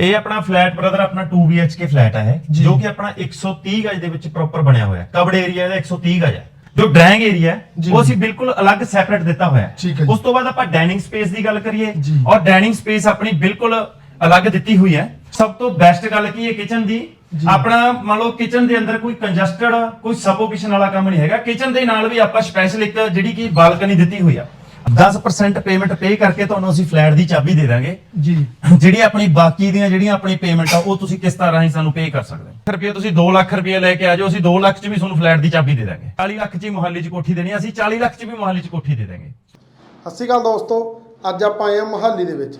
ਇਹ ਆਪਣਾ flat brother ਆਪਣਾ 2 BHK ਫਲੈਟ ਹੈ ਜੀ। ਕਿ ਆਪਣਾ 130 ਗਜ ਦੇ ਵਿੱਚ ਪ੍ਰੋਪਰ ਬਣਿਆ ਹੋਇਆ ਹੈ ਕਵਰਡ ਏਰੀਆ ਇਹਦਾ 130 ਗਜ ਹੈ ਜੋ ਡਰਾਇੰਗ ਏਰੀਆ ਹੈ। ਉਹ ਅਸੀਂ ਬਿਲਕੁਲ ਅਲੱਗ ਸੈਪਰੇਟ ਦਿੱਤਾ ਹੋਇਆ ਹੈ। ਉਸ ਤੋਂ ਬਾਅਦ ਆਪਾਂ ਡਾਈਨਿੰਗ ਸਪੇਸ ਦੀ ਗੱਲ ਕਰੀਏ। ਔਰ ਡਾਈਨਿੰਗ ਸਪੇਸ ਆਪਣੀ ਬਿਲਕੁਲ ਅਲੱਗ ਦਿੱਤੀ ਹੋਈ ਹੈ ਸਭ ਤੋਂ ਬੈਸਟ ਗੱਲ ਕੀ ਹੈ ਕਿਚਨ ਦੀ। ਆਪਣਾ ਮੰਨ ਲਓ ਕਿਚਨ ਦੇ ਅੰਦਰ ਕੋਈ ਕੰਜਸਟਡ ਕੋਈ ਸਫੋਕੇਸ਼ਨ ਵਾਲਾ ਕੰਮ ਨਹੀਂ ਹੈਗਾ ਕਿਚਨ ਦੇ ਨਾਲ ਵੀ ਆਪਾਂ ਸਪੈਸ਼ਲ ਇੱਕ ਜਿਹੜੀ ਕਿ ਬਾਲਕਨੀ ਦਿੱਤੀ ਹੋਈ ਆ 10% ਪੇਮੈਂਟ ਪੇ ਕਰਕੇ ਤੁਹਾਨੂੰ ਅਸੀਂ ਫਲੈਟ ਦੀ ਚਾਬੀ ਦੇ ਦਾਂਗੇ। ਜੀ ਜਿਹੜੀ ਆਪਣੀ ਬਾਕੀ ਦੀਆਂ ਜਿਹੜੀਆਂ ਆਪਣੀ ਪੇਮੈਂਟ ਆ ਉਹ ਤੁਸੀਂ ਕਿਸ ਤਰ੍ਹਾਂ ਰਾਹੀਂ ਸਾਨੂੰ ਪੇ ਕਰ ਸਕਦੇ ਹੋ? ਰੁਪਏ ਤੁਸੀਂ 2 ਲੱਖ ਰੁਪਏ ਲੈ ਕੇ ਆ ਜਾਓ ਅਸੀਂ 2 ਲੱਖ 'ਚ ਵੀ ਤੁਹਾਨੂੰ ਫਲੈਟ ਦੀ ਚਾਬੀ ਦੇ ਦਾਂਗੇ। 40 ਲੱਖ 'ਚ ਹੀ ਮੁਹੱਲੇ 'ਚ ਕੋਠੀ ਦੇਣੀ ਆ, ਅਸੀਂ 40 ਲੱਖ 'ਚ ਵੀ ਮੁਹੱਲੇ 'ਚ ਕੋਠੀ ਦੇ ਦਾਂਗੇ। ਸਤਿ ਸ਼੍ਰੀ ਅਕਾਲ ਦੋਸਤੋ ਅੱਜ ਆਪਾਂ ਆਏ ਹਾਂ ਮਹਾਲੀ ਦੇ ਵਿੱਚ।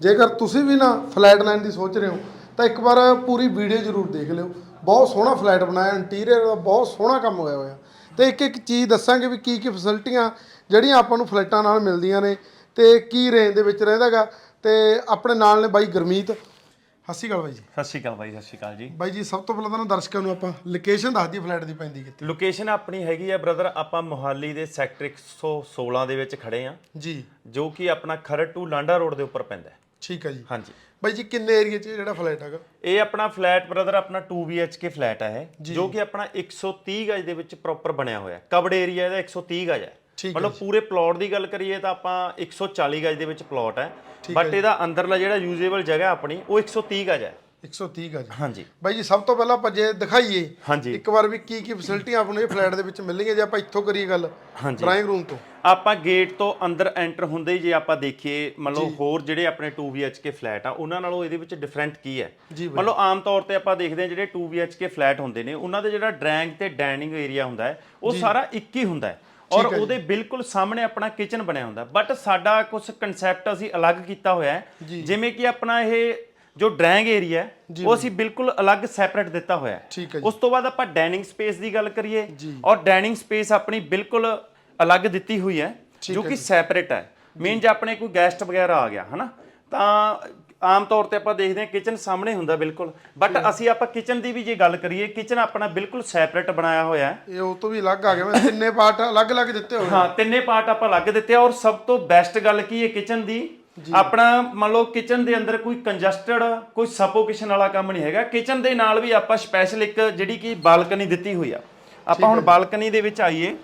ਜੇਕਰ ਤੁਸੀਂ ਵੀ ਨਾ ਫਲੈਟ ਲੈਣ ਦੀ ਸੋਚ ਰਹੇ ਹੋ ਤਾਂ ਇੱਕ ਵਾਰ ਪੂਰੀ ਵੀਡੀਓ ਜ਼ਰੂਰ ਦੇਖ ਲਿਓ। ਬਹੁਤ ਸੋਹਣਾ ਫਲੈਟ ਬਣਾਇਆ ਇੰਟੀਰੀਅਰ ਦਾ ਬਹੁਤ ਸੋਹਣਾ ਕੰਮ ਹੋਇਆ ਹੋਇਆ। ਤੇ ਇੱਕ ਇੱਕ ਚੀਜ਼ ਦੱਸਾਂਗੇ ਵੀ ਕੀ ਕੀ ਫੈਸਿਲਿਟੀਆਂ ਜਿਹੜੀਆਂ ਆਪਾਂ ਨੂੰ ਫਲੈਟਾਂ ਨਾਲ ਮਿਲਦੀਆਂ ਨੇ ਤੇ ਕੀ ਰੇਂਜ ਦੇ ਵਿੱਚ ਰਹਿੰਦਾਗਾ ਤੇ ਆਪਣੇ ਨਾਲ ਨੇ ਬਾਈ ਗੁਰਮੀਤ। ਸਤਿ ਸ਼੍ਰੀ ਅਕਾਲ ਬਾਈ ਜੀ। ਸਤਿ ਸ਼੍ਰੀ ਅਕਾਲ ਬਾਈ ਸਤਿ ਸ਼੍ਰੀ ਅਕਾਲ ਜੀ। ਬਾਈ ਜੀ ਸਭ ਤੋਂ ਪਹਿਲਾਂ ਤਾਂ ਦਰਸ਼ਕਾਂ ਨੂੰ ਆਪਾਂ ਲੋਕੇਸ਼ਨ ਦੱਸ ਦਈਏ ਫਲੈਟ ਦੀ ਪੈਂਦੀ ਕਿੱਥੇ। ਲੋਕੇਸ਼ਨ ਆਪਣੀ ਹੈਗੀ ਆ ਬ੍ਰਦਰ ਆਪਾਂ ਮੋਹਾਲੀ ਦੇ ਸੈਕਟਰ 116 ਦੇ ਵਿੱਚ ਖੜੇ ਆ। ਜੀ। ਜੋ ਕਿ ਆਪਣਾ ਖਰੜ ਟੂ ਲਾਂਡਾ ਰੋਡ ਦੇ ਉੱਪਰ ਪੈਂਦਾ ਹੈ। ਠੀਕ ਹੈ ਜੀ। ਹਾਂਜੀ। ਬਾਈ ਜੀ ਕਿੰਨੇ ਏਰੀਆ 'ਚ ਜਿਹੜਾ ਫਲੈਟ ਹੈਗਾ? ਇਹ ਆਪਣਾ ਫਲੈਟ ਬ੍ਰਦਰ ਆਪਣਾ 2 BHK ਫਲੈਟ ਹੈ ਜੋ। ਕਿ ਆਪਣਾ 130 ਗਜ ਦੇ ਵਿੱਚ ਪ੍ਰੋਪਰ ਬਣਿਆ ਹੋਇਆ ਕਵਰਡ ਏਰੀਆ ਇਹਦਾ 130 ਗਜ ਹੈ। ਮਤਲਬ ਪੂਰੇ ਪਲਾਟ ਦੀ ਗੱਲ ਕਰੀਏ ਤਾਂ ਆਪਾਂ 140 ਗਜ ਦੇ ਵਿੱਚ ਪਲਾਟ ਹੈ। ਬਟ ਇਹਦਾ ਅੰਦਰਲਾ ਜਿਹੜਾ ਯੂਜ਼ੇਬਲ ਜਗ੍ਹਾ ਆਪਣੀ ਉਹ 130 ਗਜ ਹੈ। 130 ਗਜ। ਹਾਂਜੀ। ਬਾਈ ਜੀ ਸਭ ਤੋਂ ਪਹਿਲਾਂ ਆਪਾਂ ਜੇ ਦਿਖਾਈਏ ਹਾਂਜੀ। ਇੱਕ ਵਾਰ ਵੀ ਕੀ ਕੀ ਫੈਸਿਲਿਟੀਆਂ ਆਪਾਂ ਨੂੰ ਇਹ ਫਲੈਟ ਦੇ ਵਿੱਚ ਮਿਲਣਗੀਆਂ ਜੇ ਆਪਾਂ ਇੱਥੋਂ ਕਰੀਏ ਗੱਲ ਡਰਾਇੰਗ ਰੂਮ ਤੋਂ। ਆਪਾਂ ਗੇਟ ਤੋਂ ਅੰਦਰ ਐਂਟਰ ਹੁੰਦੇ ਹੀ ਜੇ ਆਪਾਂ ਦੇਖੀਏ ਮੰਨ ਲਓ ਹੋਰ ਜਿਹੜੇ ਆਪਣੇ 2 BHK ਫਲੈਟ ਆ ਉਹਨਾਂ ਨਾਲੋਂ ਇਹਦੇ ਵਿੱਚ ਡਿਫਰੈਂਟ ਕੀ ਹੈ? ਲਓ ਆਮ ਤੌਰ ਤੇ ਆਪਾਂ ਦੇਖਦੇ ਹਾਂ ਜਿਹੜੇ 2 BHK ਫਲੈਟ ਹੁੰਦੇ ਨੇ ਉਹਨਾਂ ਦੇ ਜਿਹੜਾ ਡਰਾਇੰਗ ਤੇ ਡਾਈਨਿੰਗ ਏਰੀਆ ਹੁੰਦਾ ਹੈ ਉਹ ਸਾਰਾ ਇੱਕ ਹੀ ਹੁੰਦਾ ਹੈ। ਔਰ ਉਹਦੇ ਬਿਲਕੁਲ ਸਾਹਮਣੇ ਆਪਣਾ ਕਿਚਨ ਬਣਿਆ ਹੁੰਦਾ। ਬਟ ਸਾਡਾ ਕੁਝ ਕਨਸੈਪਟ ਅਸੀਂ ਅਲੱਗ ਕੀਤਾ ਹੋਇਆ ਹੈ। ਜਿਵੇਂ ਕਿ ਆਪਣਾ ਇਹ ਜੋ ਡਰਾਇੰਗ ਏਰੀਆ ਉਹ ਅਸੀਂ ਬਿਲਕੁਲ ਅਲੱਗ ਸੈਪਰੇਟ ਦਿੱਤਾ ਹੋਇਆ ਹੈ। ਉਸ ਤੋਂ ਬਾਅਦ ਆਪਾਂ ਡਾਈਨਿੰਗ ਸਪੇਸ ਦੀ ਗੱਲ ਕਰੀਏ ਔਰ ਡਾਈਨਿੰਗ ਸਪੇਸ ਆਪਣੀ ਬਿਲਕੁਲ ਅਲੱਗ ਦਿੱਤੀ ਹੋਈ ਹੈ ਜੋ ਕਿ ਸੈਪਰੇਟ ਹੈ। ਮੇਨ ਜੇ। ਆਪਣੇ ਕੋਈ ਗੈਸਟ ਵਗੈਰਾ ਆ ਗਿਆ ਹਨਾ? ਤਾਂ ਆਮ ਤੌਰ ਤੇ ਆਪਾਂ ਦੇਖਦੇ ਹਾਂ ਕਿਚਨ ਸਾਹਮਣੇ ਹੁੰਦਾ ਬਿਲਕੁਲ। ਬਟ ਅਸੀਂ ਆਪਾਂ ਕਿਚਨ ਦੀ ਵੀ ਜੇ ਗੱਲ ਕਰੀਏ ਕਿਚਨ ਆਪਣਾ ਬਿਲਕੁਲ ਸੈਪਰੇਟ ਬਣਾਇਆ ਹੋਇਆ ਹੈ। ਇਹ ਉਹ ਤੋਂ ਵੀ ਅਲੱਗ ਆ ਗਿਆ ਮੈਂ ਤਿੰਨੇ ਪਾਰਟ ਅਲੱਗ-ਅਲੱਗ ਦਿੱਤੇ ਹੋਏ ਹਾਂ ਤਿੰਨੇ ਪਾਰਟ ਆਪਾਂ ਅਲੱਗ ਦਿੱਤੇ ਆ ਔਰ ਸਭ ਤੋਂ ਬੈਸਟ ਗੱਲ ਕੀ ਹੈ ਕਿਚਨ ਦੀ? ਆਪਣਾ ਮੰਨ ਲਓ ਕਿਚਨ ਦੇ ਅੰਦਰ ਕੋਈ ਕੰਜਸਟਡ ਕੋਈ ਸਫੋਕੇਸ਼ਨ ਵਾਲਾ ਕੰਮ ਨਹੀਂ ਹੈਗਾ। ਕਿਚਨ ਦੇ ਨਾਲ ਵੀ ਆਪਾਂ ਸਪੈਸ਼ਲ ਇੱਕ ਜਿਹੜੀ ਕਿ ਬਾਲਕਨੀ ਦਿੱਤੀ ਹੋਈ ਆ। ਆਪਾਂ ਹੁਣ ਬਾਲਕਨੀ ਦੇ ਵਿੱਚ ਆਈਏ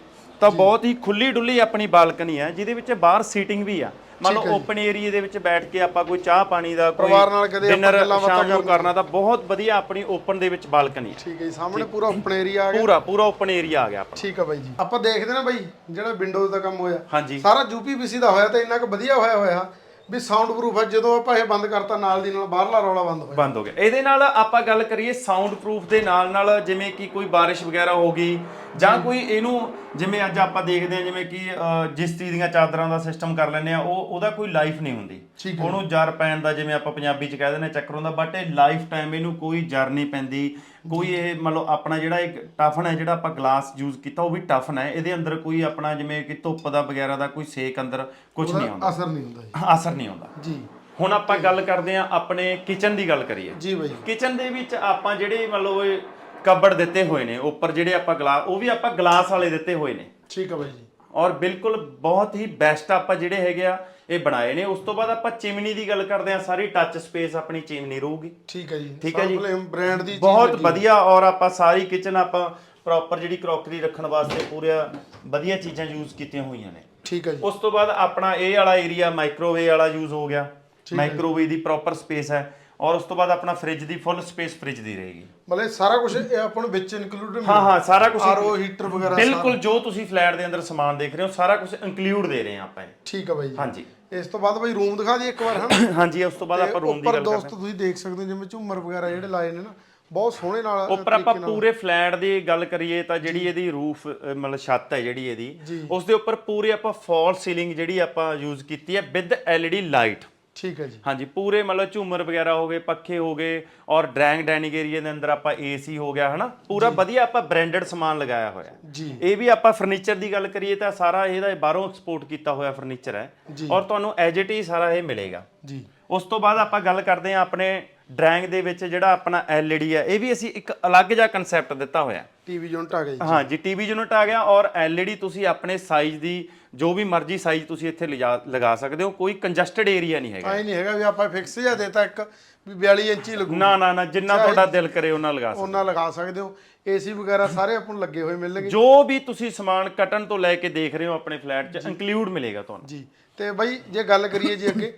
ਤਾਂ ਬਹੁਤ ਹੀ ਖੁੱਲੀ ਡੁੱਲੀ ਆਪਣੀ ਬਾਲਕਨੀ ਹੈ ਜਿਹਦੇ ਵਿੱਚ ਬਾਹਰ ਸੀਟਿੰਗ ਵੀ ਆ। ਮੰਨ ਲਓ ਓਪਨ ਏਰੀਆ ਦੇ ਵਿੱਚ ਬੈਠ ਕੇ ਆਪਾਂ ਕੋਈ ਚਾਹ ਪਾਣੀ ਦਾ ਕੋਈ ਪਰਿਵਾਰ ਨਾਲ ਕਦੇ ਆਪਾਂ dinner ਗੱਲਾਂ ਬਾਤਾਂ ਸ਼ਾਮ ਨੂੰ ਕਰਨਾ। ਤਾਂ ਬਹੁਤ ਵਧੀਆ ਆਪਣੀ ਓਪਨ ਦੇ ਵਿੱਚ ਬਾਲਕਨੀ ਹੈ। ਠੀਕ ਹੈ ਜੀ ਸਾਹਮਣੇ ਪੂਰਾ ਓਪਨ ਏਰੀਆ ਆ ਗਿਆ। ਪੂਰਾ ਪੂਰਾ ਓਪਨ ਏਰੀਆ ਆ ਗਿਆ ਆਪਣਾ। ਠੀਕ ਆ ਬਾਈ ਜੀ। ਆਪਾਂ ਦੇਖਦੇ ਨਾ ਬਾਈ ਜਿਹੜਾ ਵਿੰਡੋਜ਼ ਦਾ ਕੰਮ ਹੋਇਆ। ਹਾਂਜੀ। ਸਾਰਾ ਯੂਪੀਪੀਸੀ ਦਾ ਹੋਇਆ ਤਾਂ ਇੰਨਾ ਕੁ ਵਧੀਆ ਹੋਇਆ ਹੋਇਆ। ਵੀ ਸਾਊਂਡ ਪ੍ਰੂਫ ਹੈ ਜਦੋਂ ਆਪਾਂ ਇਹ ਬੰਦ ਕਰਤਾ ਨਾਲ ਦੀ ਨਾਲ ਬਾਹਰਲਾ ਰੌਲਾ ਬੰਦ ਹੋਇਆ ਬੰਦ ਹੋ ਗਿਆ। ਇਹਦੇ ਨਾਲ ਆਪਾਂ ਗੱਲ ਕਰੀਏ ਸਾਊਂਡ ਪ੍ਰੂਫ ਦੇ ਨਾਲ ਨਾਲ ਜਿਵੇਂ ਕਿ ਕੋਈ ਬਾਰਿਸ਼ ਵਗੈਰਾ ਹੋ ਗਈ ਜਾਂ ਕੋਈ ਇਹਨੂੰ ਜਿਵੇਂ ਅੱਜ ਆਪਾਂ ਦੇਖਦੇ ਹਾਂ ਜਿਵੇਂ ਕਿ ਅਹ, ਜਿਸਤਰੀ ਦੀਆਂ ਚਾਦਰਾਂ ਦਾ ਸਿਸਟਮ ਕਰ ਲੈਂਦੇ ਆ ਉਹ ਉਹਦਾ ਕੋਈ ਲਾਈਫ ਨਹੀਂ ਹੁੰਦੀ। ਉਹਨੂੰ ਜਰ ਪੈਣ ਦਾ ਜਿਵੇਂ ਆਪਾਂ ਪੰਜਾਬੀ ਚ ਕਹਿ ਦਿੰਦੇ ਹਾਂ ਚੱਕਰ ਹੁੰਦਾ ਬਟ ਇਹ ਲਾਈਫ ਟਾਈਮ ਇਹਨੂੰ ਕੋਈ ਜਰ ਨਹੀਂ ਪੈਂਦੀ। ਕੋਈ ਇਹ ਮੰਨ ਲਓ ਆਪਣਾ ਜਿਹੜਾ ਇੱਕ ਟਫਨ ਹੈ ਜਿਹੜਾ ਆਪਾਂ ਗਲਾਸ ਯੂਜ਼ ਕੀਤਾ ਉਹ ਵੀ ਟਫਨ ਹੈ। ਇਹਦੇ ਅੰਦਰ ਕੋਈ ਆਪਣਾ ਜਿਵੇਂ ਕਿ ਧੁੱਪ ਦਾ ਵਗੈਰਾ ਦਾ ਕੋਈ ਸੇਕ ਅੰਦਰ ਕੁਝ ਨਹੀਂ ਆਉਂਦਾ ਅਸਰ ਨਹੀਂ ਹੁੰਦਾ ਜੀ। ਅਸਰ ਨਹੀਂ ਆਉਂਦਾ ਜੀ। ਹੁਣ ਆਪਾਂ ਗੱਲ ਕਰਦੇ ਹਾਂ ਆਪਣੇ ਕਿਚਨ ਦੀ ਗੱਲ ਕਰੀਏ। ਜੀ ਬਾਈ। ਕਿਚਨ ਦੇ ਵਿੱਚ ਆਪਾਂ ਜਿਹੜੇ ਇਹ ਕਬੜ ਦਿੱਤੇ ਹੋਏ ਨੇ ਉੱਪਰ ਜਿਹੜੇ ਆਪਾਂ ਗਲਾਸ ਉਹ ਵੀ ਆਪਾਂ ਗਲਾਸ ਵਾਲੇ ਦਿੱਤੇ ਹੋਏ ਨੇ। ਠੀਕ ਆ ਬਾਈ ਜੀ। ਔਰ ਬਿਲਕੁਲ ਬਹੁਤ ਹੀ ਬੈਸਟ ਆਪਾਂ ਜਿਹੜੇ ਹੈਗੇ ਆ ਇਹ ਬਣਾਏ ਨੇ। ਉਸ ਤੋਂ ਬਾਅਦ ਆਪਾਂ ਚਿਮਨੀ ਦੀ ਗੱਲ ਕਰਦੇ ਆ ਸਾਰੀ ਟੱਚ ਸਪੇਸ ਆਪਣੀ ਚਿਮਨੀ ਰਹੂਗੀ। ਠੀਕ ਹੈ ਜੀ। ਠੀਕ ਹੈ ਜੀ। ਬ੍ਰਾਂਡ ਦੀ ਬਹੁਤ। ਵਧੀਆ ਔਰ ਆਪਾਂ ਸਾਰੀ ਕਿਚਨ ਆਪਾਂ ਪ੍ਰੋਪਰ ਜਿਹੜੀ ਕਰੋਕਰੀ ਰੱਖਣ ਵਾਸਤੇ ਪੂਰਾ ਵਧੀਆ ਚੀਜ਼ਾਂ ਯੂਜ਼ ਕੀਤੀਆਂ ਹੋਈਆਂ ਨੇ। ਠੀਕ ਹੈ ਜੀ। ਉਸ ਤੋਂ ਬਾਅਦ ਆਪਣਾ ਇਹ ਵਾਲਾ ਏਰੀਆ ਮਾਈਕ੍ਰੋਵੇਵ ਵਾਲਾ ਯੂਜ਼ ਹੋ ਗਿਆ। ਮਾਈਕ੍ਰੋਵੇਵ ਦੀ ਪ੍ਰੋਪਰ ਸਪੇਸ ਹੈ। ਔਰ ਉਸ ਤੋਂ ਬਾਅਦ ਆਪਣਾ ਫ੍ਰਿਜ ਦੀ ਫੁੱਲ ਸਪੇਸ ਫ੍ਰਿਜ ਦੀ ਰਹੇਗੀ। ਮਤਲਬ ਸਾਰਾ ਕੁਝ ਆਪਾਂ ਨੂੰ ਵਿੱਚ ਇਨਕਲੂਡ ਹਾਂ ਹਾਂ ਸਾਰਾ ਕੁਝ ਆਰਓ ਹੀਟਰ ਵਗੈਰਾ ਬਿਲਕੁਲ ਜੋ ਤੁਸੀਂ ਫਲੈਟ ਦੇ ਅੰਦਰ ਸਮਾਨ ਦੇਖ ਰਹੇ ਹੋ ਸਾਰਾ ਕੁਝ ਇਨਕਲੂਡ ਦੇ ਰਹੇ ਹਾਂ ਆਪਾਂ ਇਹ। ਠੀਕ ਆ ਬਾਈ ਜੀ। ਹਾਂਜੀ। ਇਸ ਤੋਂ ਬਾਅਦ ਬਾਈ ਰੂਮ ਦਿਖਾ ਦਈਏ ਇੱਕ ਵਾਰ ਹਾਂ। ਹਾਂਜੀ ਉਸ ਤੋਂ ਬਾਅਦ ਆਪਾਂ ਰੂਮ ਦੀ ਉੱਪਰ ਗੱਲ ਕਰਦੇ ਦੋਸਤ ਤੁਸੀਂ ਦੇਖ ਸਕਦੇ ਹੋ ਜਿਵੇਂ ਝੂਮਰ ਵਗੈਰਾ ਜਿਹੜੇ ਲਾਏ ਨੇ ਨਾ। ਬਹੁਤ ਸੋਹਣੇ ਨਾਲ ਉੱਪਰ ਆਪਾਂ ਪੂਰੇ ਫਲੈਟ ਦੀ ਗੱਲ ਕਰੀਏ ਤਾਂ ਜਿਹੜੀ ਇਹਦੀ ਰੂਫ ਮਤਲਬ ਛੱਤ ਹੈ ਜਿਹੜੀ ਇਹਦੀ ਉਸ ਦੇ ਉੱਪਰ ਪੂਰੇ ਆਪਾਂ ਫਾਲ ਸੀਲਿੰਗ ਜਿਹੜੀ ਆਪਾਂ ਯੂਜ਼ ਕੀਤੀ ਹੈ ਵਿਦ LED ਲਾਈਟ। ਠੀਕ ਹੈ ਜੀ। ਹਾਂਜੀ ਪੂਰੇ ਮਤਲਬ ਝੂਮਰ ਵਗੈਰਾ ਹੋ ਗਏ ਪੱਖੇ ਹੋ ਗਏ ਔਰ ਡਰੈਂਗ ਡਾਈਨਿੰਗ ਏਰੀਆ ਦੇ ਅੰਦਰ ਆਪਾਂ ਏਸੀ ਹੋ ਗਿਆ ਹਨਾ? ਪੂਰਾ ਵਧੀਆ ਆਪਾਂ ਬ੍ਰਾਂਡਡ ਸਮਾਨ ਲਗਾਇਆ ਹੋਇਆ ਜੀ। ਇਹ ਵੀ ਆਪਾਂ ਫਰਨੀਚਰ ਦੀ ਗੱਲ ਕਰੀਏ ਤਾਂ ਸਾਰਾ ਇਹਦਾ ਬਾਹਰੋਂ ਐਕਸਪੋਰਟ ਕੀਤਾ ਹੋਇਆ ਫਰਨੀਚਰ ਹੈ ਔਰ ਤੁਹਾਨੂੰ ਐਜ ਇਟ ਹੀ ਸਾਰਾ ਇਹ ਮਿਲੇਗਾ। ਜੀ। ਉਸ ਤੋਂ ਬਾਅਦ ਆਪਾਂ ਗੱਲ ਕਰਦੇ ਹਾਂ ਆਪਣੇ ਡਰਾਇੰਗ ਦੇ ਵਿੱਚ ਜਿਹੜਾ ਆਪਣਾ LED ਹੈ ਇਹ ਵੀ ਅਸੀਂ ਇੱਕ ਅਲੱਗ ਜਿਹਾ ਕਨਸੈਪਟ ਦਿੱਤਾ ਹੋਇਆ। ਟੀਵੀ ਯੂਨਿਟ ਆ ਗਿਆ ਜੀ। ਹਾਂ ਜੀ ਟੀਵੀ ਯੂਨਿਟ ਆ ਗਿਆ ਔਰ LED ਤੁਸੀਂ ਆਪਣੇ ਸਾਈਜ਼ ਦੀ ਜੋ ਵੀ ਮਰਜ਼ੀ ਸਾਈਜ਼ ਤੁਸੀਂ ਇੱਥੇ ਲਿਜਾ- ਲਗਾ ਸਕਦੇ ਹੋ ਕੋਈ ਕੰਜਸਟਡ ਏਰੀਆ ਨਹੀਂ ਹੈਗਾ। ਐ ਨਹੀਂ ਹੈਗਾ ਵੀ ਆਪਾਂ ਫਿਕਸ ਜਿਹਾ ਦੇਤਾ ਇੱਕ ਵੀ 42 ਇੰਚੀ ਲੱਗੂ। ਨਾ ਨਾ ਨਾ ਜਿੰਨਾ ਤੁਹਾਡਾ ਦਿਲ ਕਰੇ ਉਹਨਾਂ ਲਗਾ ਸਕਦੇ ਉਹਨਾਂ ਲਗਾ ਸਕਦੇ ਹੋ। ਏਸੀ ਵਗੈਰਾ ਸਾਰੇ ਆਪਾਂ ਨੂੰ ਲੱਗੇ ਹੋਏ ਮਿਲਣਗੇ। ਜੋ ਵੀ ਤੁਸੀਂ ਸਮਾਨ ਕਟਣ ਤੋਂ ਲੈ ਕੇ ਦੇਖ ਰਹੇ ਹੋ ਆਪਣੇ ਫਲੈਟ 'ਚ ਇਨਕਲੂਡ ਮਿਲੇਗਾ ਤੁਹਾਨੂੰ। ਜੀ ਤੇ ਬਾਈ ਜੇ ਗੱਲ ਕਰੀਏ ਜੀ ਅੱਗੇ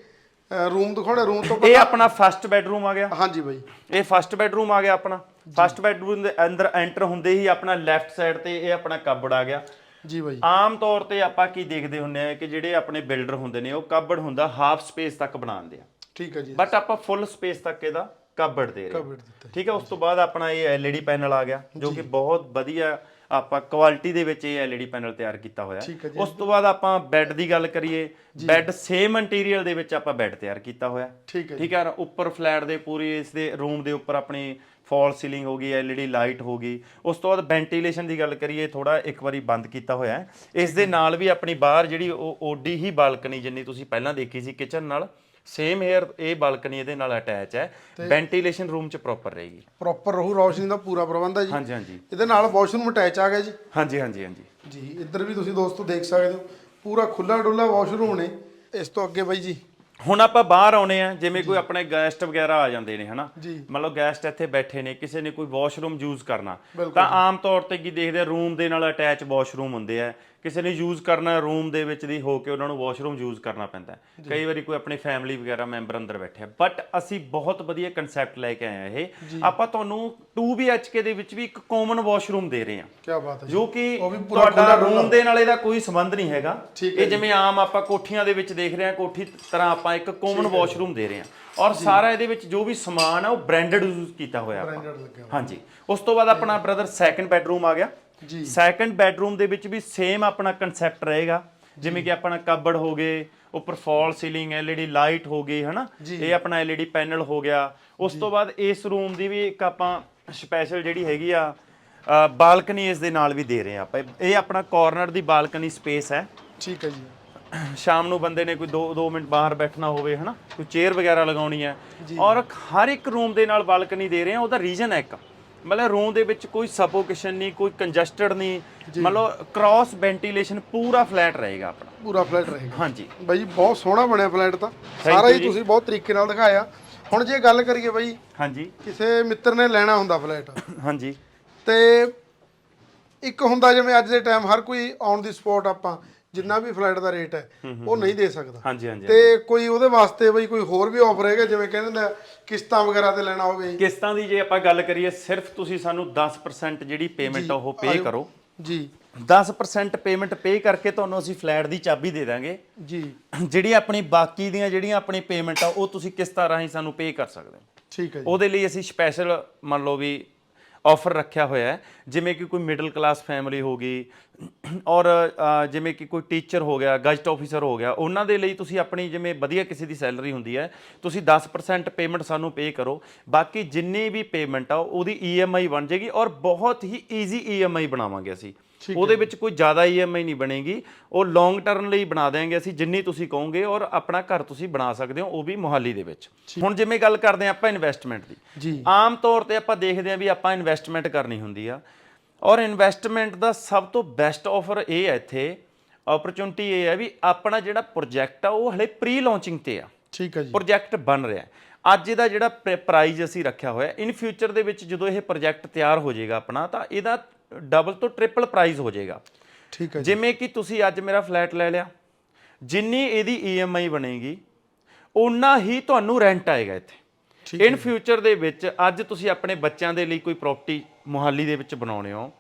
ਰੂਮ ਦਿਖਾਉਣਾ ਰੂਮ ਤੋਂ ਇਹ ਆਪਣਾ ਫਸਟ ਬੈਡਰੂਮ ਆ ਗਿਆ। ਹਾਂਜੀ ਬਾਈ। ਇਹ ਫਸਟ ਬੈਡਰੂਮ ਆ ਗਿਆ ਆਪਣਾ। ਫਸਟ ਬੈਡਰੂਮ ਦੇ ਅੰਦਰ ਐਂਟਰ ਹੁੰਦੇ ਹੀ ਆਪਣਾ ਲੈਫਟ ਸਾਈਡ ਤੇ ਇਹ ਆਪਣਾ ਕਬੜ ਆ ਗਿਆ। ਜੀ ਬਾਈ। ਆਮ ਤੌਰ ਤੇ ਆਪਾਂ ਕੀ ਦੇਖਦੇ ਹੁੰਦੇ ਆ ਕਿ ਜਿਹੜੇ ਆਪਣੇ ਬਿਲਡਰ ਹੁੰਦੇ ਨੇ ਉਹ ਕਬੜ ਹੁੰਦਾ ਹਾਫ ਸਪੇਸ ਤੱਕ ਬਣਾਉਂਦੇ ਆ। ਠੀਕ ਹੈ ਜੀ। ਬਟ ਆਪਾਂ ਫੁੱਲ ਸਪੇਸ ਤੱਕ ਇਹਦਾ ਕਬੜ ਦੇ ਰਹੇ ਕਬੜ ਹਾਂ। ਦਿੱਤਾ। ਠੀਕ ਹੈ ਉਸ ਤੋਂ ਬਾਅਦ ਆਪਣਾ ਇਹ ਐਲਈਡੀ ਪੈਨਲ ਆ ਗਿਆ ਜੋ। ਕਿ ਬਹੁਤ ਵਧੀਆ ਆਪਾਂ ਕੁਆਲਿਟੀ ਦੇ ਵਿੱਚ ਇਹ ਐਲਈਡੀ ਪੈਨਲ ਤਿਆਰ ਕੀਤਾ ਹੋਇਆ। ਉਸ ਤੋਂ ਬਾਅਦ ਆਪਾਂ ਬੈੱਡ ਦੀ ਗੱਲ ਕਰੀਏ ਬੈੱਡ ਸੇਮ ਮਟੀਰੀਅਲ ਦੇ ਵਿੱਚ ਆਪਾਂ ਬੈੱਡ ਤਿਆਰ ਕੀਤਾ ਹੋਇਆ। ਠੀਕ ਹੈ ਜੀ। ਠੀਕ ਹੈ ਉੱਪਰ ਫਲੈਟ ਦੇ ਪੂਰੀ ਇਸ ਦੇ ਰੂਮ ਦੇ ਉੱਪਰ ਆਪਣੀ ਫਾਲ ਸੀਲਿੰਗ ਹੋ ਗਈ ਐਲਈਡੀ ਲਾਈਟ ਹੋ ਗਈ। ਉਸ ਤੋਂ ਬਾਅਦ ਵੈਂਟੀਲੇਸ਼ਨ ਦੀ ਗੱਲ ਕਰੀਏ ਥੋੜਾ ਇੱਕ ਵਾਰੀ ਬੰਦ ਕੀਤਾ ਹੋਇਆ ਹੈ। ਇਸ ਦੇ ਨਾਲ ਵੀ ਆਪਣੀ ਬਾਹਰ ਜਿਹੜੀ ਉਹ ਓਡੀ ਹੀ ਬਾਲਕਨੀ ਜਿੰਨੀ ਤੁਸੀਂ ਪਹਿਲਾਂ ਦੇਖੀ ਸੀ ਕਿਚਨ ਨਾਲ ਸੇਮ ਹੇਅਰ ਇਹ ਬਾਲਕਨੀ ਇਹਦੇ ਨਾਲ ਅਟੈਚ ਹੈ। ਵੈਂਟੀਲੇਸ਼ਨ ਰੂਮ ਚ ਪ੍ਰੋਪਰ ਰਹੇਗੀ। ਪ੍ਰੋਪਰ ਰਹੂ ਰੌਸ਼ਨੀ ਦਾ ਪੂਰਾ ਪ੍ਰਬੰਧ ਹੈ ਜੀ। ਹਾਂਜੀ ਹਾਂਜੀ। ਇਹਦੇ ਨਾਲ ਵਾਸ਼ਰੂਮ ਅਟੈਚ ਆ ਗਿਆ ਜੀ। ਹਾਂਜੀ ਹਾਂਜੀ ਹਾਂਜੀ। ਜੀ ਇੱਧਰ ਵੀ ਤੁਸੀਂ ਦੋਸਤੋ ਦੇਖ ਸਕਦੇ ਹੋ। ਪੂਰਾ ਖੁੱਲਾ ਡੁੱਲਾ ਵਾਸ਼ਰੂਮ ਨੇ। ਇਸ ਤੋਂ ਅੱਗੇ ਬਾਈ ਜੀ। ਹੁਣ ਆਪਾਂ ਬਾਹਰ ਆਉਨੇ ਆ ਜਿਵੇਂ ਕੋਈ ਆਪਣੇ ਗੈਸਟ ਵਗੈਰਾ ਆ ਜਾਂਦੇ ਨੇ ਹਨਾ। ਮਤਲਬ ਗੈਸਟ ਇੱਥੇ ਬੈਠੇ ਨੇ ਕਿਸੇ ਨੇ ਕੋਈ ਵਾਸ਼ਰੂਮ ਯੂਜ਼ ਕਰਨਾ। ਤਾਂ ਆਮ ਤੌਰ ਤੇ ਕੀ ਦੇਖਦੇ ਆ ਰੂਮ ਦੇ ਨਾਲ ਅਟੈਚ ਵਾਸ਼ਰੂਮ ਹੁੰਦੇ ਆ। ਕਿਸੇ ਨੇ ਯੂਜ਼ ਕਰਨਾ ਰੂਮ ਦੇ ਵਿੱਚ ਦੀ ਹੋ ਕੇ ਉਹਨਾਂ ਨੂੰ ਵਾਸ਼ਰੂਮ ਯੂਜ਼ ਕਰਨਾ ਪੈਂਦਾ ਹੈ। ਕਈ ਵਾਰੀ ਕੋਈ ਆਪਣੀ ਫੈਮਿਲੀ ਵਗੈਰਾ ਮੈਂਬਰ ਅੰਦਰ ਬੈਠੇ ਬਟ ਅਸੀਂ ਬਹੁਤ ਵਧੀਆ ਕਨਸੈਪਟ ਲੈ ਕੇ ਆਏ ਆ ਇਹ। ਆਪਾਂ ਤੁਹਾਨੂੰ 2 BHK ਦੇ ਵਿੱਚ ਵੀ ਇੱਕ ਕਾਮਨ ਵਾਸ਼ਰੂਮ ਦੇ ਰਹੇ ਹਾਂ ਕੀ ਬਾਤ ਹੈ ਜੀ। ਕਿ ਤੁਹਾਡਾ ਰੂਮ ਦੇ ਨਾਲ ਇਹਦਾ ਕੋਈ ਸੰਬੰਧ ਨਹੀਂ ਹੈਗਾ। ਇਹ ਜਿਵੇਂ ਆਮ ਆਪਾਂ ਕੋਠੀਆਂ ਦੇ ਵਿੱਚ ਦੇਖ ਰਹੇ ਹਾਂ ਕੋਠੀ ਤਰ੍ਹਾਂ ਆਪਾਂ ਇੱਕ ਕਾਮਨ ਵਾਸ਼ਰੂਮ ਦੇ ਰਹੇ ਹਾਂ ਔਰ ਸਾਰਾ ਇਹਦੇ ਵਿੱਚ ਜੋ ਵੀ ਸਮਾਨ ਆ ਉਹ ਬ੍ਰਾਂਡਡ ਯੂਜ਼ ਕੀਤਾ ਹੋਇਆ ਆਪਾਂ। ਹਾਂਜੀ। ਉਸ ਤੋਂ ਬਾਅਦ ਆਪਣਾ ਬ੍ਰਦਰ ਸੈਕੰਡ ਬੈਡਰੂਮ ਆ ਗਿਆ। ਜੀ। ਸੈਕੰਡ ਬੈਡਰੂਮ ਦੇ ਵਿੱਚ ਵੀ ਸੇਮ ਆਪਣਾ ਕਨਸੈਪਟ ਰਹੇਗਾ। ਜਿਵੇਂ ਕਿ ਆਪਣਾ ਕਬੜ ਹੋ ਗਏ ਉੱਪਰ ਫਾਲ ਸੀਲਿੰਗ ਐਲਈਡੀ ਲਾਈਟ ਹੋ ਗਈ ਹਨਾ? ਇਹ ਆਪਣਾ ਐਲਈਡੀ ਪੈਨਲ ਹੋ ਗਿਆ। ਉਸ ਤੋਂ ਬਾਅਦ ਇਸ ਰੂਮ ਦੀ ਵੀ ਇੱਕ ਆਪਾਂ ਸਪੈਸ਼ਲ ਜਿਹੜੀ ਹੈਗੀ ਆ ਬਾਲਕਨੀ ਇਸ ਦੇ ਨਾਲ ਵੀ ਦੇ ਰਹੇ ਆ ਆਪਾਂ। ਇਹ ਆਪਣਾ ਕਾਰਨਰ ਦੀ ਬਾਲਕਨੀ ਸਪੇਸ ਹੈ। ਠੀਕ ਹੈ ਜੀ। ਸ਼ਾਮ ਨੂੰ ਬੰਦੇ ਨੇ ਕੋਈ 2 2 ਮਿੰਟ ਬਾਹਰ ਬੈਠਣਾ ਹੋਵੇ ਹਨਾ? ਕੋਈ ਚੇਅਰ ਵਗੈਰਾ ਲਗਾਉਣੀ ਹੈ। ਔਰ ਹਰ ਇੱਕ ਰੂਮ ਦੇ ਨਾਲ ਬਾਲਕਨੀ ਦੇ ਰਹੇ ਆ ਉਹਦਾ ਰੀਜਨ ਹੈ ਇੱਕ। ਮਤਲਬ ਰੂਮ ਦੇ ਵਿੱਚ ਕੋਈ ਸਫੋਕੇਸ਼ਨ ਨਹੀਂ ਕੋਈ ਕੰਜਸਟਡ ਨਹੀਂ ਮਤਲਬ ਕ੍ਰਾਸ ਵੈਂਟੀਲੇਸ਼ਨ ਪੂਰਾ ਫਲੈਟ ਰਹੇਗਾ ਆਪਣਾ। ਪੂਰਾ ਫਲੈਟ ਰਹੇਗਾ। ਹਾਂਜੀ। ਬਾਈ ਬਹੁਤ ਸੋਹਣਾ ਬਣਿਆ ਫਲੈਟ ਤਾਂ। ਸਾਰਾ ਹੀ। ਤੁਸੀਂ ਬਹੁਤ ਤਰੀਕੇ ਨਾਲ ਦਿਖਾਇਆ। ਹੁਣ ਜੇ ਗੱਲ ਕਰੀਏ ਬਾਈ ਹਾਂਜੀ। ਕਿਸੇ ਮਿੱਤਰ ਨੇ ਲੈਣਾ ਹੁੰਦਾ ਫਲੈਟ ਹਾਂਜੀ। ਤੇ ਇੱਕ ਹੁੰਦਾ ਜਿਵੇਂ ਅੱਜ ਦੇ ਟਾਈਮ ਹਰ ਕੋਈ ਔਨ ਦੀ ਸਪੌਟ ਆਪਾਂ। ਜਿੰਨਾ ਵੀ ਫਲੈਟ ਦਾ ਰੇਟ ਹੈ ਉਹ ਨਹੀਂ ਦੇ ਸਕਦਾ। ਹਾਂਜੀ ਹਾਂਜੀ ਤੇ ਕੋਈ ਉਹਦੇ ਵਾਸਤੇ ਬਈ ਕੋਈ ਹੋਰ ਵੀ ਆਫਰ ਹੈਗਾ ਜਿਵੇਂ ਕਹਿੰਦੇ ਨੇ ਕਿਸ਼ਤਾਂ ਵਗੈਰਾ ਤੇ ਲੈਣਾ ਹੋਵੇ? ਕਿਸ਼ਤਾਂ ਦੀ ਜੇ ਆਪਾਂ ਗੱਲ ਕਰੀਏ ਸਿਰਫ ਤੁਸੀਂ ਸਾਨੂੰ 10% ਜਿਹੜੀ ਪੇਮੈਂਟ ਉਹ ਪੇ ਕਰੋ। ਜੀ। 10% ਪੇਮੈਂਟ ਪੇ ਕਰਕੇ ਤੁਹਾਨੂੰ ਅਸੀਂ ਫਲੈਟ ਦੀ ਚਾਬੀ ਦੇ ਦਾਂਗੇ। ਜੀ। ਜਿਹੜੀ ਆਪਣੀ ਬਾਕੀ ਦੀਆਂ ਜਿਹੜੀਆਂ ਆਪਣੀ ਪੇਮੈਂਟ ਆ ਉਹ ਤੁਸੀਂ ਕਿਸ਼ਤਾਂ ਰਾਹੀਂ ਸਾਨੂੰ ਪੇ ਕਰ ਸਕਦੇ ਹੋ। ਠੀਕ ਹੈ ਜੀ। ਉਹਦੇ ਲਈ ਅਸੀਂ ਸਪੈਸ਼ਲ ਮੰਨ ਲਓ ਵੀ ਆਫਰ ਰੱਖਿਆ ਹੋਇਆ ਹੈ। ਜਿਵੇਂ ਕਿ ਕੋਈ ਮਿਡਲ ਕਲਾਸ ਫੈਮਿਲੀ ਹੋ ਗਈ, ਔਰ ਜਿਵੇਂ ਕਿ ਕੋਈ ਟੀਚਰ ਹੋ ਗਿਆ ਗਜਟ ਆਫੀਸਰ ਹੋ ਗਿਆ, ਉਹਨਾਂ ਦੇ ਲਈ ਤੁਸੀਂ ਆਪਣੀ ਜਿਵੇਂ ਵਧੀਆ ਕਿਸੇ ਦੀ ਸੈਲਰੀ ਹੁੰਦੀ ਹੈ, ਤੁਸੀਂ 10% ਪੇਮੈਂਟ ਸਾਨੂੰ ਪੇ ਕਰੋ। ਬਾਕੀ ਜਿੰਨੀ ਵੀ ਪੇਮੈਂਟ ਆ, ਉਹਦੀ ਈਐਮਆਈ ਬਣ ਜਾਏਗੀ ਔਰ ਬਹੁਤ ਹੀ ਈਜ਼ੀ ਈਐਮਆਈ ਬਣਾਵਾਂਗੇ ਅਸੀਂ। ਉਹਦੇ ਵਿੱਚ ਕੋਈ ਜ਼ਿਆਦਾ ਈਐਮਆਈ ਨਹੀਂ ਬਣੇਗੀ। ਉਹ ਲੌਂਗ ਟਰਮ ਲਈ ਬਣਾ ਦੇਾਂਗੇ ਅਸੀਂ ਜਿੰਨੀ ਤੁਸੀਂ ਕਹੋਗੇ ਔਰ ਆਪਣਾ ਘਰ ਤੁਸੀਂ ਬਣਾ ਸਕਦੇ ਹੋ ਉਹ ਵੀ ਮੁਹਾਲੀ ਦੇ ਵਿੱਚ। ਹੁਣ ਜਿਵੇਂ ਗੱਲ ਕਰਦੇ ਆਪਾਂ ਇਨਵੈਸਟਮੈਂਟ ਦੀ। ਜੀ। ਆਮ ਤੌਰ ਤੇ ਆਪਾਂ ਦੇਖਦੇ ਹਾਂ ਵੀ ਆਪਾਂ ਇਨਵੈਸਟਮੈਂਟ ਕਰਨੀ ਹੁੰਦੀ ਆ। ਔਰ ਇਨਵੈਸਟਮੈਂਟ ਦਾ ਸਭ ਤੋਂ ਬੈਸਟ ਆਫਰ ਇਹ ਹੈ ਇੱਥੇ ਓਪਰਚੁਨਿਟੀ ਇਹ ਹੈ ਵੀ ਆਪਣਾ ਜਿਹੜਾ ਪ੍ਰੋਜੈਕਟ ਆ ਉਹ ਹਲੇ ਪ੍ਰੀ ਲਾਂਚਿੰਗ ਤੇ ਆ। ਠੀਕ ਹੈ ਜੀ। ਪ੍ਰੋਜੈਕਟ ਬਣ ਰਿਹਾ ਹੈ। ਅੱਜ ਇਹਦਾ ਜਿਹੜਾ ਪ੍ਰਾਈਜ਼ ਅਸੀਂ ਰੱਖਿਆ ਹੋਇਆ ਇਨ ਫਿਊਚਰ ਦੇ ਵਿੱਚ ਜਦੋਂ ਇਹ ਪ੍ਰੋਜੈਕਟ ਤਿਆਰ ਹੋ ਜਾਏਗਾ ਆਪਣਾ ਤਾਂ ਇਹਦਾ ਡਬਲ ਤੋਂ ਟ੍ਰਿਪਲ ਪ੍ਰਾਈਜ਼ ਹੋ ਜਾਏਗਾ। ਠੀਕ ਹੈ ਜੀ। ਜਿਵੇਂ ਕਿ ਤੁਸੀਂ ਅੱਜ ਮੇਰਾ ਫਲੈਟ ਲੈ ਲਿਆ ਜਿੰਨੀ ਇਹਦੀ ਈਐਮਆਈ ਬਣੇਗੀ ਓਨਾ ਹੀ ਤੁਹਾਨੂੰ ਰੈਂਟ ਆਏਗਾ ਇੱਥੇ। ਇਨ ਫਿਊਚਰ ਦੇ ਵਿੱਚ ਅੱਜ ਤੁਸੀਂ ਆਪਣੇ ਬੱਚਿਆਂ ਦੇ ਲਈ ਕੋਈ ਪ੍ਰਾਪਰਟੀ ਮੁਹਾਲੀ ਦੇ ਵਿੱਚ ਬਣਾਉਣੇ ਹੋ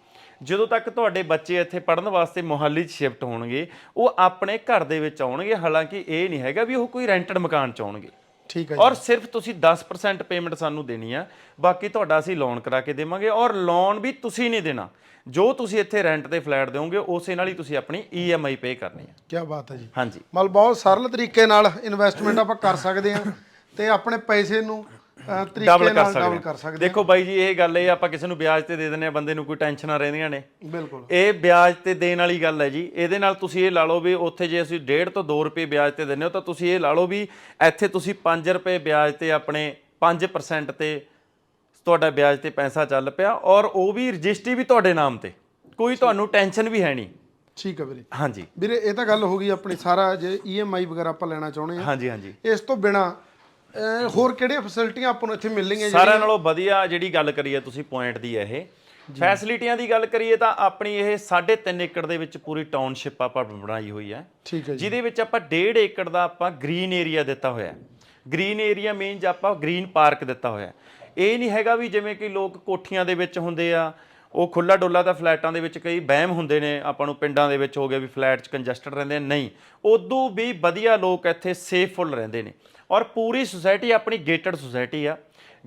ਜਦੋਂ ਤੱਕ ਤੁਹਾਡੇ ਬੱਚੇ ਇੱਥੇ ਪੜਨ ਵਾਸਤੇ ਮੁਹਾਲੀ 'ਚ ਸ਼ਿਫਟ ਹੋਣਗੇ ਉਹ ਆਪਣੇ ਘਰ ਦੇ ਵਿੱਚ ਆਉਣਗੇ ਹਾਲਾਂਕਿ ਇਹ ਨਹੀਂ ਹੈਗਾ ਵੀ ਉਹ ਕੋਈ ਰੈਂਟਡ ਮਕਾਨ 'ਚ ਆਉਣਗੇ। ਠੀਕ ਹੈ ਜੀ। ਔਰ ਸਿਰਫ ਤੁਸੀਂ 10% ਪੇਮੈਂਟ ਸਾਨੂੰ ਦੇਣੀ ਆ ਬਾਕੀ ਤੁਹਾਡਾ ਅਸੀਂ ਲੋਨ ਕਰਾ ਕੇ ਦੇਵਾਂਗੇ ਔਰ ਲੋਨ ਵੀ ਤੁਸੀਂ ਨਹੀਂ ਦੇਣਾ। ਜੋ ਤੁਸੀਂ ਇੱਥੇ ਰੈਂਟ ਤੇ ਫਲੈਟ ਦਿਓਗੇ ਉਸੇ ਨਾਲ ਹੀ ਤੁਸੀਂ ਆਪਣੀ ਈਐਮਆਈ ਪੇ ਕਰਨੀ ਹੈ ਕੀ ਬਾਤ ਹੈ ਜੀ। ਹਾਂਜੀ। ਮਤਲਬ ਬਹੁਤ ਸਰਲ ਤਰੀਕੇ ਨਾਲ ਇਨਵੈਸਟਮੈਂਟ ਆਪਾਂ ਕਰ ਸਕਦੇ ਹਾਂ ਤੇ ਆਪਣੇ ਪੈਸੇ ਨੂੰ ਤਰੀਕੇ ਡਬਲ ਕਰ ਨਾਲ ਸਕਦੇ ਡਬਲ ਹਾਂ। ਕਰ ਸਕਦੇ ਦੇਖੋ ਬਾਈ ਜੀ ਇਹ ਗੱਲ ਇਹ ਆਪਾਂ ਕਿਸੇ ਨੂੰ ਵਿਆਜ ਤੇ ਦੇ ਦਿੰਦੇ ਆ ਬੰਦੇ ਨੂੰ ਕੋਈ ਟੈਨਸ਼ਨਾਂ ਰਹਿੰਦੀਆਂ ਨੇ। ਬਿਲਕੁਲ। ਇਹ ਵਿਆਜ ਤੇ ਦੇਣ ਵਾਲੀ ਗੱਲ ਹੈ ਜੀ। ਇਹਦੇ ਨਾਲ ਤੁਸੀਂ ਇਹ ਲਾ ਲਓ ਵੀ ਉੱਥੇ ਜੇ ਅਸੀਂ 1.5 ਤੋਂ 2 ਰੁਪਏ ਵਿਆਜ ਤੇ ਦਿੰਦੇ ਹੋ ਤਾਂ ਤੁਸੀਂ ਇਹ ਲਾ ਲਓ ਵੀ ਇੱਥੇ ਤੁਸੀਂ 5 ਰੁਪਏ ਵਿਆਜ ਤੇ ਆਪਣੇ 5% ਤੇ ਤੁਹਾਡਾ ਵਿਆਜ ਤੇ ਪੈਸਾ ਚੱਲ ਪਿਆ ਔਰ ਉਹ ਵੀ ਰਜਿਸਟਰੀ ਵੀ ਤੁਹਾਡੇ ਨਾਮ ਤੇ। ਕੋਈ ਤੁਹਾਨੂੰ ਟੈਨਸ਼ਨ ਵੀ ਹੈ ਨਹੀਂ। ਠੀਕ ਹੈ ਵੀਰੇ। ਹਾਂਜੀ। ਵੀਰੇ ਇਹ ਤਾਂ ਗੱਲ ਹੋ ਗਈ ਆਪਣੀ ਸਾਰਾ ਜੇ ਈਐਮਆਈ ਵਗੈਰਾ ਆਪਾਂ ਲੈਣਾ ਚਾਹੁੰਦੇ ਹਾਂ। ਹਾਂਜੀ ਹਾਂਜੀ। ਇਸ ਤੋਂ ਬਿਨਾ ਅਹ ਹੋਰ ਕਿਹੜੀਆਂ ਫੈਸਿਲਿਟੀਆਂ ਆਪਾਂ ਨੂੰ ਇੱਥੇ ਮਿਲਣਗੀਆਂ ਸਾਰਿਆਂ ਨਾਲੋਂ ਵਧੀਆ ਜਿਹੜੀ ਗੱਲ ਕਰੀਏ ਤੁਸੀਂ ਪੁਆਇੰਟ ਦੀ ਹੈ ਇਹ। ਫੈਸਿਲਿਟੀਆਂ ਦੀ ਗੱਲ ਕਰੀਏ ਤਾਂ ਆਪਣੀ ਇਹ 3.5 ਏਕੜ ਦੇ ਵਿੱਚ ਪੂਰੀ ਟਾਊਨਸ਼ਿਪ ਆਪਾਂ ਬਣਾਈ ਹੋਈ ਹੈ। ਠੀਕ ਹੈ ਜੀ। ਜਿਹਦੇ ਵਿੱਚ ਆਪਾਂ 1.5 ਏਕੜ ਦਾ ਆਪਾਂ ਗ੍ਰੀਨ ਏਰੀਆ ਦਿੱਤਾ ਹੋਇਆ ਹੈ। ਗ੍ਰੀਨ ਏਰੀਆ ਮੀਨਸ ਆਪਾਂ ਗ੍ਰੀਨ ਪਾਰਕ ਦਿੱਤਾ ਹੋਇਆ ਹੈ। ਇਹ ਨਹੀਂ ਹੈਗਾ ਵੀ ਜਿਵੇਂ ਕਿ ਲੋਕ ਕੋਠੀਆਂ ਦੇ ਵਿੱਚ ਹੁੰਦੇ ਆ ਉਹ ਖੁੱਲਾ ਡੁੱਲਾ ਤਾਂ ਫਲੈਟਾਂ ਦੇ ਵਿੱਚ ਕਈ ਵਹਿਮ ਹੁੰਦੇ ਨੇ ਆਪਾਂ ਨੂੰ ਪਿੰਡਾਂ ਦੇ ਵਿੱਚ ਹੋ ਗਿਆ ਵੀ ਫਲੈਟ 'ਚ ਕੰਜਸਟਡ ਰਹਿੰਦੇ ਨਹੀਂ ਉਦੋਂ ਵੀ ਵਧੀਆ ਲੋਕ ਇੱਥੇ ਸੇਫਫੁਲ ਰਹਿੰਦੇ ਨੇ। ਔਰ ਪੂਰੀ ਸੁਸਾਇਟੀ ਆਪਣੀ ਗੇਟਡ ਸੁਸਾਇਟੀ ਆ।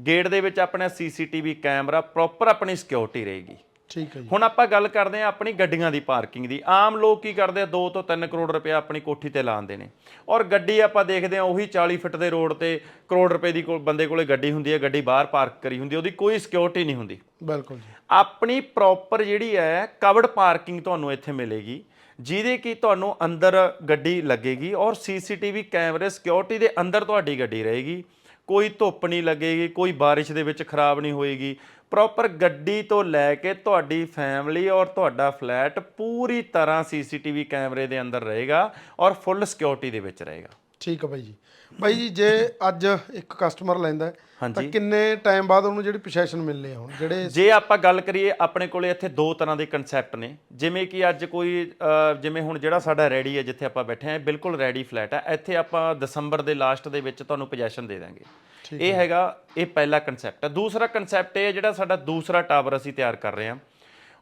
ਗੇਟ ਦੇ ਵਿੱਚ ਆਪਣਾ ਸੀਸੀਟੀਵੀ ਕੈਮਰਾ ਪ੍ਰੋਪਰ ਆਪਣੀ ਸਿਕਿਉਰਿਟੀ ਰਹੇਗੀ। ਠੀਕ ਹੈ ਜੀ। ਹੁਣ ਆਪਾਂ ਗੱਲ ਕਰਦੇ ਹਾਂ ਆਪਣੀ ਗੱਡੀਆਂ ਦੀ ਪਾਰਕਿੰਗ ਦੀ। ਆਮ ਲੋਕ ਕੀ ਕਰਦੇ ਆ? 2 ਤੋਂ 3 ਕਰੋੜ ਰੁਪਏ ਆਪਣੀ ਕੋਠੀ ਤੇ ਲਾਉਂਦੇ ਨੇ। ਔਰ ਗੱਡੀ ਆਪਾਂ ਦੇਖਦੇ ਹਾਂ ਉਹੀ 40 ਫੁੱਟ ਦੇ ਰੋਡ ਤੇ ਕਰੋੜ ਰੁਪਏ ਦੀ ਕੋਲ ਬੰਦੇ ਕੋਲੇ ਗੱਡੀ ਹੁੰਦੀ ਹੈ ਗੱਡੀ ਬਾਹਰ ਪਾਰਕ ਕਰੀ ਹੁੰਦੀ ਉਹਦੀ ਕੋਈ ਸਿਕਿਉਰਿਟੀ ਨਹੀਂ ਹੁੰਦੀ। ਬਿਲਕੁਲ ਜੀ। ਆਪਣੀ ਪ੍ਰੋਪਰ ਜਿਹੜੀ ਹੈ ਕਵਰਡ ਪਾਰਕਿੰਗ ਤੁਹਾਨੂੰ ਇੱਥੇ ਮਿਲੇਗੀ। ਜਿਹਦੇ ਕਿ ਤੁਹਾਨੂੰ ਅੰਦਰ ਗੱਡੀ ਲੱਗੇਗੀ ਔਰ ਸੀਸੀਟੀਵੀ ਕੈਮਰੇ ਸਿਕਿਉਰਿਟੀ ਦੇ ਅੰਦਰ ਤੁਹਾਡੀ ਗੱਡੀ ਰਹੇਗੀ। ਕੋਈ ਧੁੱਪ ਨਹੀਂ ਲੱਗੇਗੀ, ਕੋਈ ਬਾਰਿਸ਼ ਦੇ ਵਿੱਚ ਖਰਾਬ ਨਹੀਂ ਹੋਏਗੀ। ਪ੍ਰੋਪਰ ਗੱਡੀ ਤੋਂ ਲੈ ਕੇ ਤੁਹਾਡੀ ਫੈਮਿਲੀ ਔਰ ਤੁਹਾਡਾ ਫਲੈਟ ਪੂਰੀ ਤਰ੍ਹਾਂ ਸੀਸੀਟੀਵੀ ਕੈਮਰੇ ਦੇ ਅੰਦਰ ਰਹੇਗਾ ਔਰ ਫੁੱਲ ਸਿਕਿਉਰਿਟੀ ਦੇ ਵਿੱਚ ਰਹੇਗਾ। ਠੀਕ ਹੈ ਬਾਈ ਜੀ। ਬਾਈ ਜੀ ਜੇ ਅੱਜ ਇੱਕ ਕਸਟਮਰ ਲੈਂਦਾ ਹੈ, ਤਾਂ। ਕਿੰਨੇ ਟਾਈਮ ਬਾਅਦ ਉਹਨੂੰ ਜਿਹੜੀ ਪੋਜੀਸ਼ਨ ਮਿਲਨੇ ਹੁਣ? ਜਿਹੜੇ ਜੇ ਆਪਾਂ ਗੱਲ ਕਰੀਏ ਆਪਣੇ ਕੋਲੇ ਇੱਥੇ ਦੋ ਤਰ੍ਹਾਂ ਦੇ ਕਨਸੈਪਟ ਨੇ। ਜਿਵੇਂ ਕਿ ਅੱਜ ਕੋਈ ਜਿਵੇਂ ਹੁਣ ਜਿਹੜਾ ਸਾਡਾ ਰੈਡੀ ਹੈ ਜਿੱਥੇ ਆਪਾਂ ਬੈਠੇ ਹਾਂ ਬਿਲਕੁਲ ਰੈਡੀ ਫਲੈਟ ਹੈ। ਇੱਥੇ ਆਪਾਂ ਦਸੰਬਰ ਦੇ ਲਾਸਟ ਦੇ ਵਿੱਚ ਤੁਹਾਨੂੰ ਪੋਜੀਸ਼ਨ ਦੇ ਦਾਂਗੇ। ਇਹ ਹੈਗਾ ਇਹ ਪਹਿਲਾ ਕਨਸੈਪਟ ਹੈ। ਦੂਸਰਾ ਕਨਸੈਪਟ ਇਹ ਹੈ ਜਿਹੜਾ ਸਾਡਾ ਦੂਸਰਾ ਟਾਵਰ ਅਸੀਂ ਤਿਆਰ ਕਰ ਰਹੇ ਹਾਂ।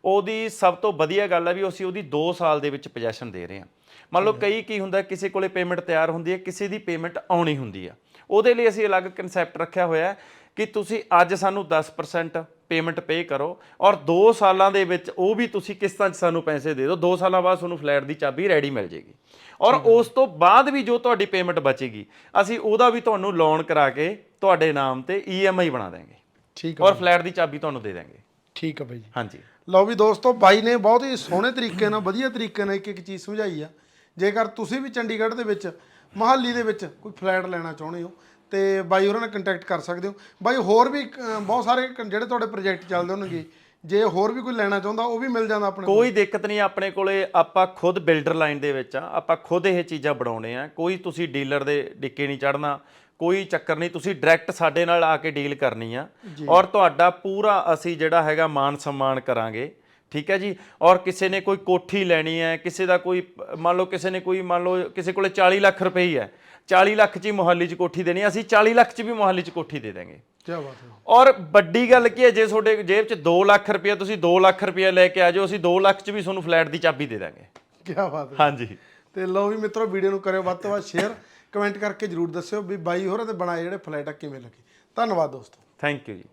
ਉਹਦੀ ਸਭ ਤੋਂ ਵਧੀਆ ਗੱਲ ਹੈ ਵੀ ਅਸੀਂ ਉਹਦੀ 2 ਸਾਲ ਦੇ ਵਿੱਚ ਪੋਜੀਸ਼ਨ ਦੇ ਰਹੇ ਹਾਂ। ਮੰਨ ਲਓ ਕਈ ਕੀ ਹੁੰਦਾ ਕਿਸੇ ਕੋਲੇ ਪੇਮੈਂਟ ਤਿਆਰ ਹੁੰਦੀ ਹੈ ਕਿਸੇ ਦੀ ਪੇਮੈਂਟ ਆਉਣੀ ਹੁੰਦੀ ਆ। ਉਹਦੇ ਲਈ ਅਸੀਂ ਅਲੱਗ ਕਨਸੈਪਟ ਰੱਖਿਆ ਹੋਇਆ ਹੈ ਕਿ ਤੁਸੀਂ ਅੱਜ ਸਾਨੂੰ 10% ਪੇਮੈਂਟ ਪੇ ਕਰੋ ਔਰ 2 ਸਾਲਾਂ ਦੇ ਵਿੱਚ ਉਹ ਵੀ ਤੁਸੀਂ ਕਿਸ਼ਤਾਂ 'ਚ ਸਾਨੂੰ ਪੈਸੇ ਦੇ ਦਿਓ। 2 ਸਾਲਾਂ ਬਾਅਦ ਤੁਹਾਨੂੰ ਫਲੈਟ ਦੀ ਚਾਬੀ ਰੈਡੀ ਮਿਲ ਜੇਗੀ ਔਰ ਉਸ ਤੋਂ ਬਾਅਦ ਵੀ ਜੋ ਤੁਹਾਡੀ ਪੇਮੈਂਟ ਬਚੇਗੀ ਅਸੀਂ ਉਹਦਾ ਵੀ ਤੁਹਾਨੂੰ ਲੋਨ ਕਰਾ ਕੇ ਤੁਹਾਡੇ ਨਾਮ ਤੇ ਈਐਮਆਈ ਬਣਾ ਦਾਂਗੇ ਠੀਕ ਹੈ ਔਰ ਫਲੈਟ ਦੀ ਚਾਬੀ ਤੁਹਾਨੂੰ ਦੇ ਦਾਂਗੇ ਠੀਕ ਹੈ ਬਾਈ ਜੀ। ਹਾਂਜੀ। ਲਓ ਵੀ ਦੋਸਤੋ, ਬਾਈ ਨੇ ਬਹੁਤ ਹੀ ਸੋਹਣੇ ਤਰੀਕੇ ਨਾਲ, ਵਧੀਆ ਤਰੀਕੇ ਨਾਲ ਇੱਕ ਇੱਕ ਚੀਜ਼ ਸਮਝਾਈ ਆ। ਜੇਕਰ ਤੁਸੀਂ ਵੀ ਚੰਡੀਗੜ੍ਹ ਦੇ ਵਿੱਚ, ਮਹਾਲੀ ਦੇ ਵਿੱਚ ਕੋਈ ਫਲੈਟ ਲੈਣਾ ਚਾਹੁੰਦੇ ਹੋ, ਤੇ ਬਾਈ ਉਹਨਾਂ ਨਾਲ ਕੰਟੈਕਟ ਕਰ ਸਕਦੇ ਹੋ। ਬਾਈ ਹੋਰ ਵੀ ਬਹੁਤ ਸਾਰੇ ਜਿਹੜੇ ਤੁਹਾਡੇ ਪ੍ਰੋਜੈਕਟ ਚੱਲਦੇ ਹੋਣਗੇ, ਜੇ ਹੋਰ ਵੀ ਕੋਈ ਲੈਣਾ ਚਾਹੁੰਦਾ, ਉਹ ਵੀ ਮਿਲ ਜਾਂਦਾ ਆਪਣੇ ਕੋਈ ਦਿੱਕਤ ਨਹੀਂ, ਆਪਣੇ ਕੋਲੇ ਆਪਾਂ ਖੁਦ ਬਿਲਡਰ ਲਾਈਨ ਦੇ ਵਿੱਚ ਆ। ਆਪਾਂ ਖੁਦ ਇਹ ਚੀਜ਼ਾਂ ਬਣਾਉਣੇ ਆ। ਕੋਈ ਤੁਸੀਂ ਡੀਲਰ ਦੇ ਡਿੱਕੇ ਨਹੀਂ ਚੜਨਾ ਕੋਈ ਚੱਕਰ ਨਹੀਂ ਤੁਸੀਂ ਡਾਇਰੈਕਟ ਸਾਡੇ ਨਾਲ ਆ ਕੇ ਡੀਲ ਕਰਨੀ ਆ। ਔਰ ਤੁਹਾਡਾ ਪੂਰਾ ਅਸੀਂ ਜਿਹੜਾ ਹੈਗਾ ਮਾਨ ਸਨਮਾਨ ਕਰਾਂਗੇ। ਠੀਕ ਹੈ ਜੀ? ਔਰ ਕਿਸੇ ਨੇ ਕੋਈ ਕੋਠੀ ਲੈਣੀ ਹੈ ਕਿਸੇ ਦਾ ਕੋਈ ਮੰਨ ਲਓ ਕਿਸੇ ਨੇ ਕੋਈ ਮੰਨ ਲਓ ਕਿਸੇ ਕੋਲੇ 40 ਲੱਖ ਰੁਪਏ ਹੀ ਹੈ। 40 ਲੱਖ ਚ ਹੀ ਮੁਹੱਲੀ ਚ ਕੋਠੀ ਦੇਣੀ ਅਸੀਂ 40 ਲੱਖ ਚ ਵੀ ਮੁਹੱਲੀ ਚ ਕੋਠੀ ਦੇ ਦਾਂਗੇ ਕੀ ਬਾਤ ਹੈ। ਔਰ ਵੱਡੀ ਗੱਲ ਕੀ ਹੈ ਜੇ ਤੁਹਾਡੇ ਜੇਬ 'ਚ 2 ਲੱਖ ਰੁਪਏ ਤੁਸੀਂ 2 ਲੱਖ ਰੁਪਏ ਲੈ ਕੇ ਆ ਜਾਓ ਅਸੀਂ 2 ਲੱਖ 'ਚ ਵੀ ਤੁਹਾਨੂੰ ਫਲੈਟ ਦੀ ਚਾਬੀ ਦੇ ਦਾਂਗੇ। ਕੀ ਬਾਤ ਹੈ। ਹਾਂਜੀ। ਤੇ ਲਓ ਵੀ ਮਿੱਤਰੋ ਵੀਡੀਓ ਨੂੰ ਕਰਿਓ ਵੱਧ ਤੋਂ ਵੱਧ ਸ਼ੇਅਰ ਕਮੈਂਟ ਕਰਕੇ ਜਰੂਰ ਦੱਸਿਓ ਵੀ ਬਾਈ ਹੋਰਾਂ ਦੇ ਬਣਾਏ ਜਿਹੜੇ ਫਲੈਟ ਆ ਕਿਵੇਂ ਲੱਗੇ। ਧੰਨਵਾਦ ਦੋਸਤੋ। ਥੈਂਕ ਯੂ ਜੀ।